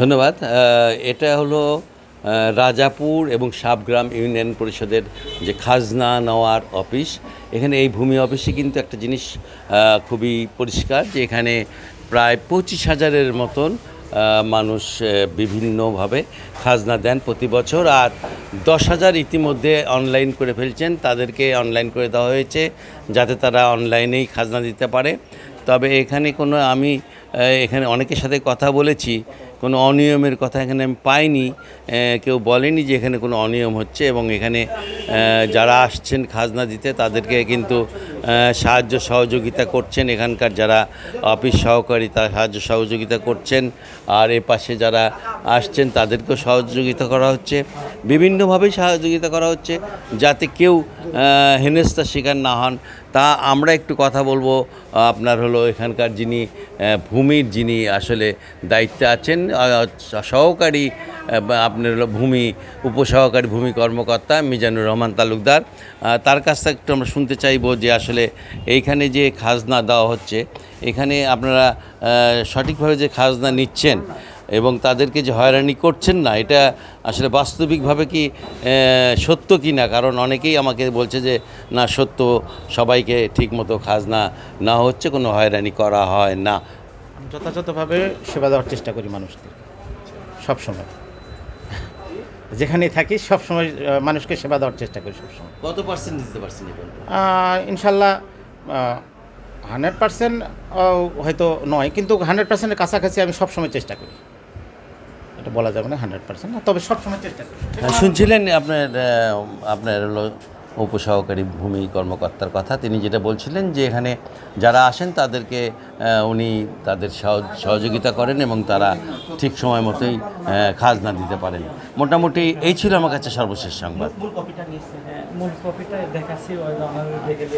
ধন্যবাদ। এটা হলো রাজাপুর এবং সাবগ্রাম ইউনিয়ন পরিষদের যে খাজনা নেওয়ার অফিস। এখানে এই ভূমি অফিসে কিন্তু একটা জিনিস খুবই পরিষ্কার যে এখানে প্রায় পঁচিশ হাজারের মতন মানুষ বিভিন্নভাবে খাজনা দেন প্রতি বছর। আর দশ হাজার ইতিমধ্যে অনলাইন করে ফেলছেন। তাদেরকে অনলাইন করে দেওয়া হয়েছে যাতে তারা অনলাইনেই খাজনা দিতে পারে। তবে এখানে কোনো আমি এখানে অনেকের সাথে কথা বলেছি, কোনো অনিয়মের কথা এখানে আমি পাইনি কেউ বলেনি যে এখানে কোনো অনিয়ম হচ্ছে এবং এখানে যারা আসছেন খাজনা দিতে তাদেরকে কিন্তু সাহায্য সহযোগিতা করছেন এখানকার যারা অফিস সহকারী, তারা সাহায্য সহযোগিতা করছেন। আর এ পাশে যারা আসছেন, তাদেরকেও সহযোগিতা করা হচ্ছে। বিভিন্নভাবেই সহযোগিতা করা হচ্ছে, যাতে কেউ হেনস্থার শিকার না হন। তা আমরা একটু কথা বলব, আপনার হলো এখানকার যিনি ভূমির যিনি আসলে দায়িত্বে আছেন সহকারী আপনার হলো ভূমি, উপসহকারী ভূমি কর্মকর্তা মিজানুর রহমান তালুকদার। তার কাছ থেকে একটু আমরা শুনতে চাইব যে আসলে এইখানে যে খাজনা দেওয়া হচ্ছে, এখানে আপনারা সঠিকভাবে যে খাজনা নিচ্ছেন এবং তাদেরকে যে হয়রানি করছেন না, এটা আসলে বাস্তবিকভাবে কি সত্য কি না কারণ অনেকেই আমাকে বলছে যে, না, সত্য, সবাইকে ঠিকমতো খাজনা না হচ্ছে, কোনো হয়রানি করা হয় না। যথাযথভাবে সেবা দেওয়ার চেষ্টা করি মানুষকে সবসময়। যেখানেই থাকি সবসময় সময় মানুষকে সেবা দেওয়ার চেষ্টা করি সবসময়। কত পার্সেন্ট দিতে পারছেন ইনশাল্লাহ হান্ড্রেড পার্সেন্ট হয়তো নয় কিন্তু হান্ড্রেড পার্সেন্টের কাছাকাছি আমি সবসময় চেষ্টা করি। এটা বলা যাবে না হান্ড্রেড পার্সেন্ট তবে সবসময় চেষ্টা করি। হ্যাঁ, শুনছিলেন আপনার আপনার হলো উপসহকারী ভূমি কর্মকর্তার কথা। তিনি যেটা বলছিলেন যে এখানে যারা আসেন তাদেরকে উনি তাদের সহ- সহযোগিতা করেন এবং তারা ঠিক সময় মতোই খাজনা দিতে পারেন। মোটামুটি এই ছিল আমার কাছে সর্বশেষ সংবাদ।